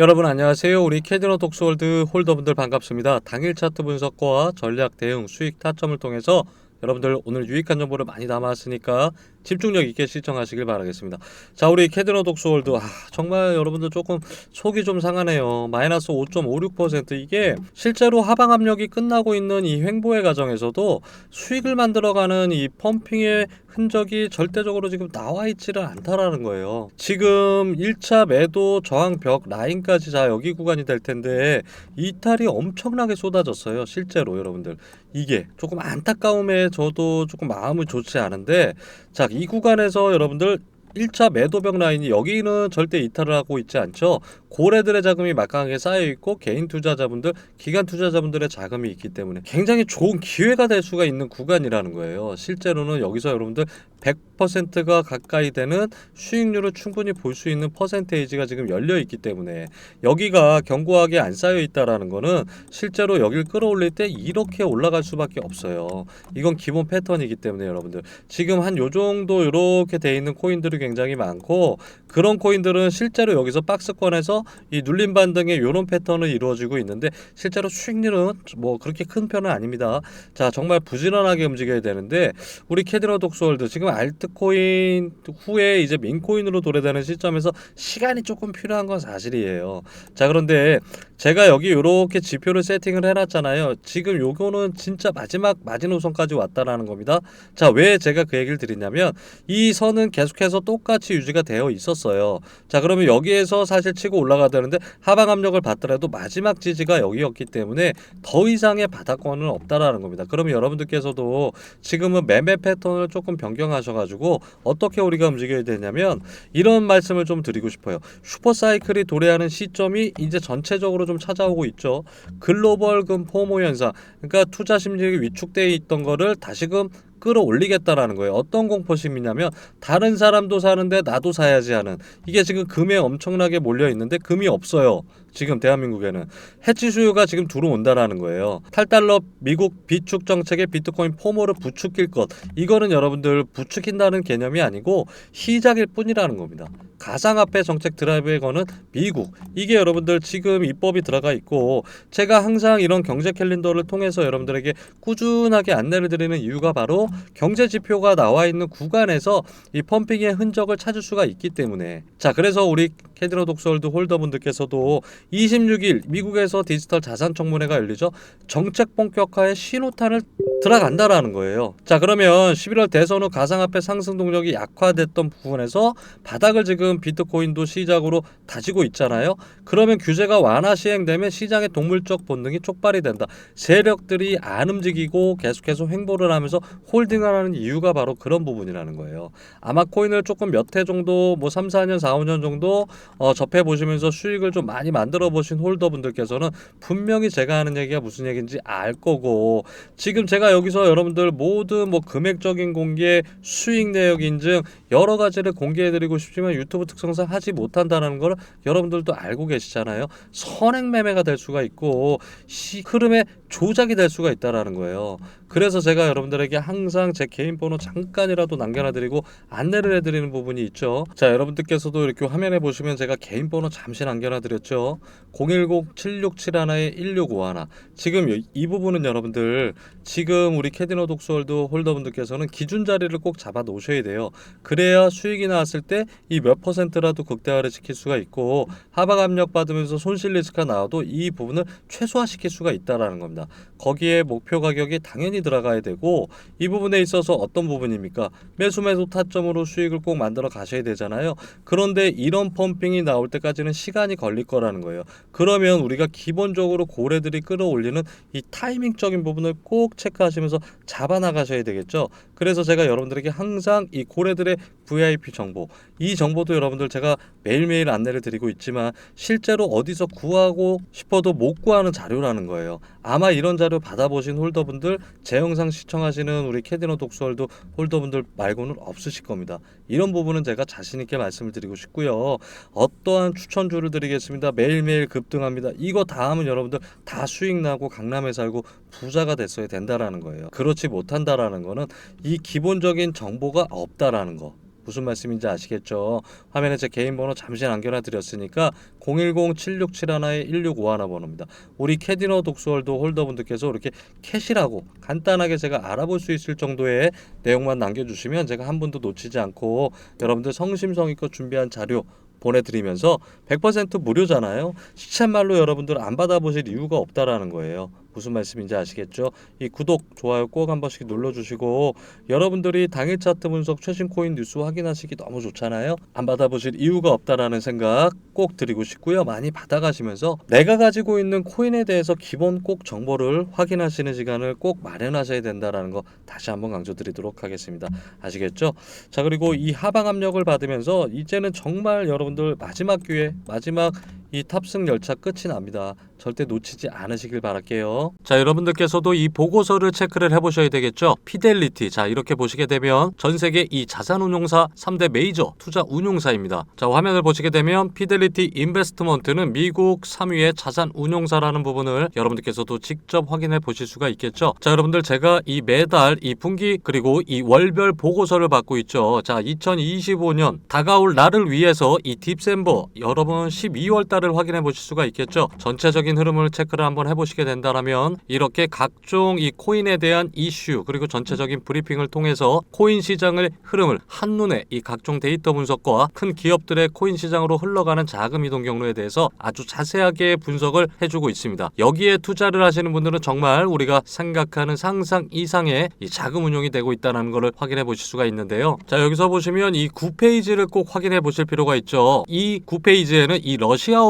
여러분 안녕하세요. 우리 캐디너 독스월드 홀더분들 반갑습니다. 당일 차트 분석과 전략 대응 수익 타점을 통해서 여러분들 오늘 유익한 정보를 많이 담았으니까 집중력 있게 시청하시길 바라겠습니다. 자, 우리 캐드너 독스월드 아, 정말 여러분들 조금 속이 좀 상하네요. 마이너스 5.56% 이게 실제로 하방 압력이 끝나고 있는 이 횡보의 과정에서도 수익을 만들어가는 이 펌핑의 흔적이 절대적으로 지금 나와 있지를 않다라는 거예요. 지금 1차 매도 저항벽 라인까지 자 여기 구간이 될 텐데 이탈이 엄청나게 쏟아졌어요. 실제로 여러분들 이게 조금 안타까움에 저도 조금 마음이 좋지 않은데 자이 구간에서 여러분들 1차 매도벽 라인이 여기는 절대 이탈을 하고 있지 않죠. 고래들의 자금이 막강하게 쌓여 있고 개인 투자자분들, 기관 투자자분들의 자금이 있기 때문에 굉장히 좋은 기회가 될 수가 있는 구간이라는 거예요. 실제로는 여기서 여러분들 100%가 가까이 되는 수익률을 충분히 볼 수 있는 퍼센테이지가 지금 열려 있기 때문에 여기가 견고하게 안 쌓여 있다라는 거는 실제로 여기를 끌어올릴 때 이렇게 올라갈 수밖에 없어요. 이건 기본 패턴이기 때문에 여러분들 지금 한 요 정도 이렇게 돼 있는 코인들이 굉장히 많고 그런 코인들은 실제로 여기서 박스권에서 이 눌림 반등의 이런 패턴을 이루어지고 있는데 실제로 수익률은 뭐 그렇게 큰 편은 아닙니다. 자 정말 부지런하게 움직여야 되는데 우리 캐디너 독스월드 지금 알트코인 후에 이제 민코인으로 도래되는 시점에서 시간이 조금 필요한 건 사실이에요. 자 그런데 제가 여기 이렇게 지표를 세팅을 해놨잖아요. 지금 요거는 진짜 마지막 마지노선까지 왔다라는 겁니다. 자 왜 제가 그 얘기를 드리냐면 이 선은 계속해서 똑같이 유지가 되어 있었어요. 자 그러면 여기에서 사실 치고 올라가야 되는데 하방 압력을 받더라도 마지막 지지가 여기였기 때문에 더 이상의 바닥권은 없다라는 겁니다. 그러면 여러분들께서도 지금은 매매 패턴을 조금 변경하 셔가지고 어떻게 우리가 움직여야 되냐면 이런 말씀을 좀 드리고 싶어요. 슈퍼사이클이 도래하는 시점이 이제 전체적으로 좀 찾아오고 있죠. 글로벌 금 포모 현상, 그러니까 투자 심리가 위축돼 있던 거를 다시금 끌어올리겠다라는 거예요. 어떤 공포심이냐면 다른 사람도 사는데 나도 사야지 하는 이게 지금 금에 엄청나게 몰려 있는데 금이 없어요. 지금 대한민국에는 해치 수요가 지금 들어온다라는 거예요. 탈달러 미국 비축 정책에 비트코인 포모를 부추길 것 이거는 여러분들 부추긴다는 개념이 아니고 시작일 뿐이라는 겁니다. 가상화폐 정책 드라이브에 거는 미국 이게 여러분들 지금 입법이 들어가 있고 제가 항상 이런 경제 캘린더를 통해서 여러분들에게 꾸준하게 안내를 드리는 이유가 바로 경제 지표가 나와 있는 구간에서 이 펌핑의 흔적을 찾을 수가 있기 때문에 자 그래서 우리 캐드너 독서월드 홀더분들께서도 26일 미국에서 디지털 자산 청문회가 열리죠. 정책 본격화의 신호탄을 들어간다라는 거예요. 자 그러면 11월 대선 후 가상화폐 상승 동력이 약화됐던 부분에서 바닥을 지금 비트코인도 시작으로 다지고 있잖아요. 그러면 규제가 완화 시행되면 시장의 동물적 본능이 촉발이 된다. 세력들이 안 움직이고 계속해서 횡보를 하면서 홀딩하는 이유가 바로 그런 부분이라는 거예요. 아마 코인을 조금 몇 해 정도 뭐 3, 4년, 4, 5년 정도 어, 접해 보시면서 수익을 좀 많이 만 들어 보신 홀더분들께서는 분명히 제가 하는 얘기가 무슨 얘기인지 알 거고 지금 제가 여기서 여러분들 모든 뭐 금액적인 공개, 수익 내역 인증 여러 가지를 공개해 드리고 싶지만 유튜브 특성상 하지 못한다는 걸 여러분들도 알고 계시잖아요. 선행 매매가 될 수가 있고 시, 흐름의 조작이 될 수가 있다라는 거예요. 그래서 제가 여러분들에게 항상 제 개인 번호 잠깐이라도 남겨놔 드리고 안내를 해 드리는 부분이 있죠. 자, 여러분들께서도 이렇게 화면에 보시면 제가 개인 번호 잠시 남겨놔 드렸죠. 010-7671-1651. 지금 이- 이 부분은 여러분들 지금 우리 캐디너 독서월드 홀더분들께서는 기준 자리를 꼭 잡아 놓으셔야 돼요. 그래야 수익이 나왔을 때 이 몇 퍼센트라도 극대화를 시킬 수가 있고 하방 압력 받으면서 손실 리스크가 나와도 이 부분을 최소화시킬 수가 있다라는 겁니다. 거기에 목표 가격이 당연히 들어가야 되고 이 부분에 있어서 어떤 부분입니까? 매수 매도 타점으로 수익을 꼭 만들어 가셔야 되잖아요. 그런데 이런 펌핑이 나올 때까지는 시간이 걸릴 거라는 거예요. 그러면 우리가 기본적으로 고래들이 끌어올리는 이 타이밍적인 부분을 꼭 체크하시면서 잡아 나가셔야 되겠죠. 그래서 제가 여러분들에게 항상 이 고래들의 VIP 정보, 이 정보도 여러분들 제가 매일매일 안내를 드리고 있지만 실제로 어디서 구하고 싶어도 못 구하는 자료라는 거예요. 아마 이런 자료 받아보신 홀더분들, 제 영상 시청하시는 우리 캐디너 독서월드 홀더분들 말고는 없으실 겁니다. 이런 부분은 제가 자신 있게 말씀을 드리고 싶고요. 어떠한 추천주를 드리겠습니다. 매일 매일 급등합니다. 이거 다음은 여러분들 다 수익 나고 강남에 살고 부자가 됐어야 된다라는 거예요. 그렇지 못한다라는 거는 이 기본적인 정보가 없다라는 거. 무슨 말씀인지 아시겠죠? 화면에 제 개인 번호 잠시 남겨놔 드렸으니까 010-7671-1651 번호입니다. 우리 캐디너 독수월드 홀더분들께서 이렇게 캐시라고 간단하게 제가 알아볼 수 있을 정도의 내용만 남겨주시면 제가 한 분도 놓치지 않고 여러분들 성심성의껏 준비한 자료 보내드리면서 100% 무료잖아요. 시쳇말로 여러분들 안 받아보실 이유가 없다라는 거예요. 무슨 말씀인지 아시겠죠? 이 구독, 좋아요 꼭 한 번씩 눌러주시고 여러분들이 당일 차트 분석 최신 코인 뉴스 확인하시기 너무 좋잖아요. 안 받아보실 이유가 없다라는 생각 꼭 드리고 싶고요. 많이 받아가시면서 내가 가지고 있는 코인에 대해서 기본 꼭 정보를 확인하시는 시간을 꼭 마련하셔야 된다라는 거 다시 한번 강조드리도록 하겠습니다. 아시겠죠? 자 그리고 이 하방 압력을 받으면서 이제는 정말 여러분들 마지막 기회, 마지막 이 탑승 열차 끝이 납니다. 절대 놓치지 않으시길 바랄게요. 자, 여러분들께서도 이 보고서를 체크를 해보셔야 되겠죠. 피델리티. 자, 이렇게 보시게 되면 전 세계 이 자산운용사 3대 메이저 투자 운용사입니다. 자, 화면을 보시게 되면 피델리티 인베스트먼트는 미국 3위의 자산운용사라는 부분을 여러분들께서도 직접 확인해 보실 수가 있겠죠. 자, 여러분들 제가 이 매달 이 분기 그리고 이 월별 보고서를 받고 있죠. 자, 2025년 다가올 날을 위해서 이 딥셈버 여러분 12월 달을 확인해 보실 수가 있겠죠. 전체적인 흐름을 체크를 한번 해보시게 된다면 이렇게 각종 이 코인에 대한 이슈 그리고 전체적인 브리핑을 통해서 코인 시장의 흐름을 한눈에 이 각종 데이터 분석과 큰 기업들의 코인 시장으로 흘러가는 자금 이동 경로에 대해서 아주 자세하게 분석을 해주고 있습니다. 여기에 투자를 하시는 분들은 정말 우리가 생각하는 상상 이상의 이 자금 운용이 되고 있다는 것을 확인해 보실 수가 있는데요. 자 여기서 보시면 이 9페이지를 꼭 확인해 보실 필요가 있죠. 이 9페이지에는 이 러시아어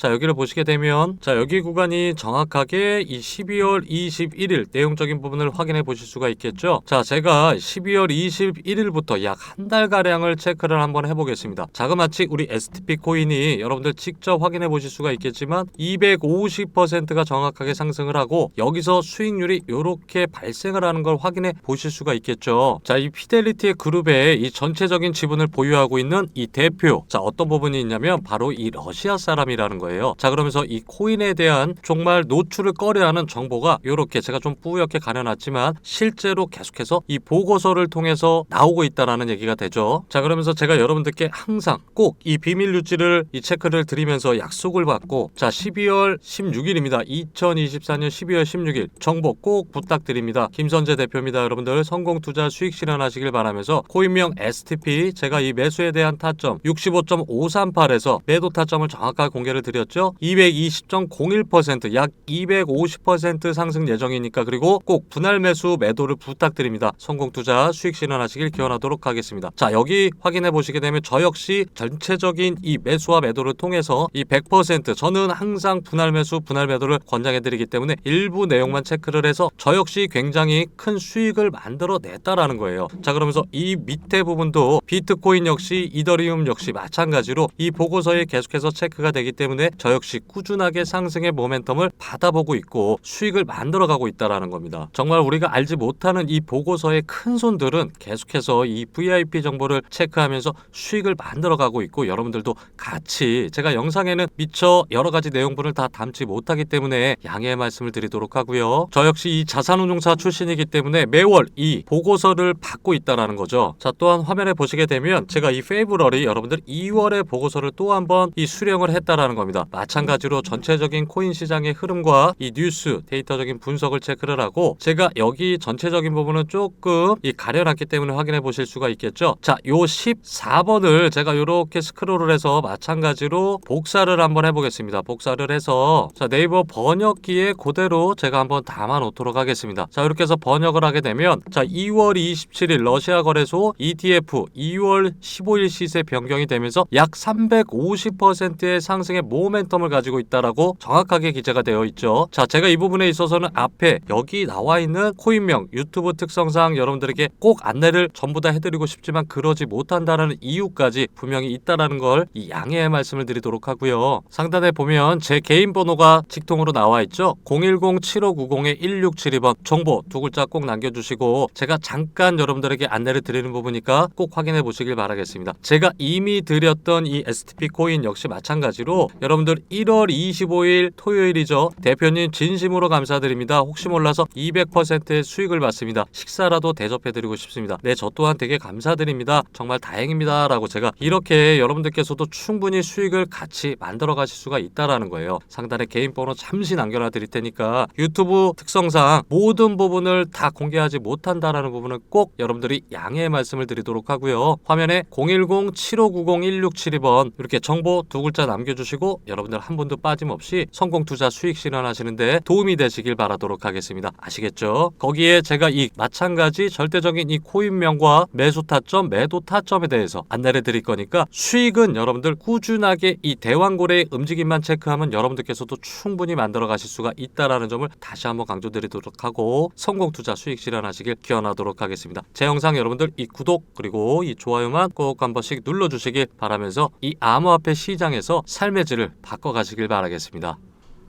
자 여기를 보시게 되면 자 여기 구간이 정확하게 이 12월 21일 내용적인 부분을 확인해 보실 수가 있겠죠. 자 제가 12월 21일부터 약 한 달 가량을 체크를 한번 해보겠습니다. 자그마치 우리 STP 코인이 여러분들 직접 확인해 보실 수가 있겠지만 250%가 정확하게 상승을 하고 여기서 수익률이 이렇게 발생을 하는 걸 확인해 보실 수가 있겠죠. 자, 이 피델리티의 그룹에 이 전체적인 지분을 보유하고 있는 이 대표. 자, 어떤 부분이 있냐면 바로 이 러시아 사람이라는 거예요. 자, 그러면서 이 코인에 대한 정말 노출을 꺼려하는 정보가 이렇게 제가 좀 뿌옇게 가려놨지만 실제로 계속해서 이 보고서를 통해서 나오고 있다라는 얘기가 되죠. 자, 그러면서 제가 여러분들께 항상 꼭 이 비밀 유지를 이 체크를 드리면서 약속을 받고 자, 12월 16일입니다. 2024년 12월 16일 정보 꼭 부탁드립니다. 김선재 대표입니다. 여러분들 성공 투자 수익 실현하시길 바라면서 코인명 STP 제가 이 매수에 대한 타점 65.538에서 매도 타점을 정확하게 공개를 드렸 죠. 220.01%약 250% 상승 예정이니까 그리고 꼭 분할 매수 매도를 부탁드립니다. 성공 투자 수익 실현하시길 기원하도록 하겠습니다. 자 여기 확인해 보시게 되면 저 역시 전체적인 이 매수와 매도를 통해서 이 100% 저는 항상 분할 매수 분할 매도를 권장해 드리기 때문에 일부 내용만 체크를 해서 저 역시 굉장히 큰 수익을 만들어 냈다라는 거예요. 자 그러면서 이 밑에 부분도 비트코인 역시 이더리움 역시 마찬가지로 이 보고서에 계속해서 체크가 되기 때문에 저 역시 꾸준하게 상승의 모멘텀을 받아보고 있고 수익을 만들어 가고 있다라는 겁니다. 정말 우리가 알지 못하는 이 보고서의 큰 손들은 계속해서 이 VIP 정보를 체크하면서 수익을 만들어 가고 있고 여러분들도 같이 제가 영상에는 미처 여러 가지 내용분을 다 담지 못하기 때문에 양해의 말씀을 드리도록 하고요. 저 역시 이 자산운용사 출신이기 때문에 매월 이 보고서를 받고 있다라는 거죠. 자 또한 화면에 보시게 되면 제가 이 페이브러리 여러분들 2월의 보고서를 또 한번 이 수령을 했다라는 겁니다. 마찬가지로 전체적인 코인 시장의 흐름과 이 뉴스 데이터적인 분석을 체크를 하고 제가 여기 전체적인 부분은 조금 이 가려놨기 때문에 확인해 보실 수가 있겠죠. 자, 요 14번을 제가 이렇게 스크롤을 해서 마찬가지로 복사를 한번 해보겠습니다. 복사를 해서 자 네이버 번역기에 그대로 제가 한번 담아 놓도록 하겠습니다. 자 이렇게 해서 번역을 하게 되면 자 2월 27일 러시아 거래소 ETF 2월 15일 시세 변경이 되면서 약 350%의 상승의 모 멘텀을 가지고 있다라고 정확하게 기재가 되어 있죠. 자, 제가 이 부분에 있어서는 앞에 여기 나와 있는 코인명 유튜브 특성상 여러분들에게 꼭 안내를 전부 다 해드리고 싶지만 그러지 못한다라는 이유까지 분명히 있다라는 걸 이 양해의 말씀을 드리도록 하고요. 상단에 보면 제 개인 번호가 직통으로 나와 있죠. 010-7590-1672번 정보 두 글자 꼭 남겨주시고 제가 잠깐 여러분들에게 안내를 드리는 부분이니까 꼭 확인해 보시길 바라겠습니다. 제가 이미 드렸던 이 STP 코인 역시 마찬가지로 여러분들 1월 25일 토요일이죠. 대표님 진심으로 감사드립니다. 혹시 몰라서 200%의 수익을 받습니다. 식사라도 대접해드리고 싶습니다. 네, 저 또한 되게 감사드립니다. 정말 다행입니다. 라고 제가 이렇게 여러분들께서도 충분히 수익을 같이 만들어 가실 수가 있다라는 거예요. 상단에 개인 번호 잠시 남겨놔 드릴 테니까 유튜브 특성상 모든 부분을 다 공개하지 못한다라는 부분은 꼭 여러분들이 양해의 말씀을 드리도록 하고요. 화면에 010-7590-1672번 이렇게 정보 두 글자 남겨주시고 여러분들 한 분도 빠짐없이 성공 투자 수익 실현하시는데 도움이 되시길 바라도록 하겠습니다. 아시겠죠? 거기에 제가 이 마찬가지 절대적인 이 코인명과 매수 타점, 매도 타점에 대해서 안내를 드릴 거니까 수익은 여러분들 꾸준하게 이 대왕고래의 움직임만 체크하면 여러분들께서도 충분히 만들어 가실 수가 있다라는 점을 다시 한번 강조드리도록 하고 성공 투자 수익 실현하시길 기원하도록 하겠습니다. 제 영상 여러분들 이 구독 그리고 이 좋아요만 꼭 한 번씩 눌러 주시길 바라면서 이 암호화폐 시장에서 삶의 질을 바꿔가시길 바라겠습니다.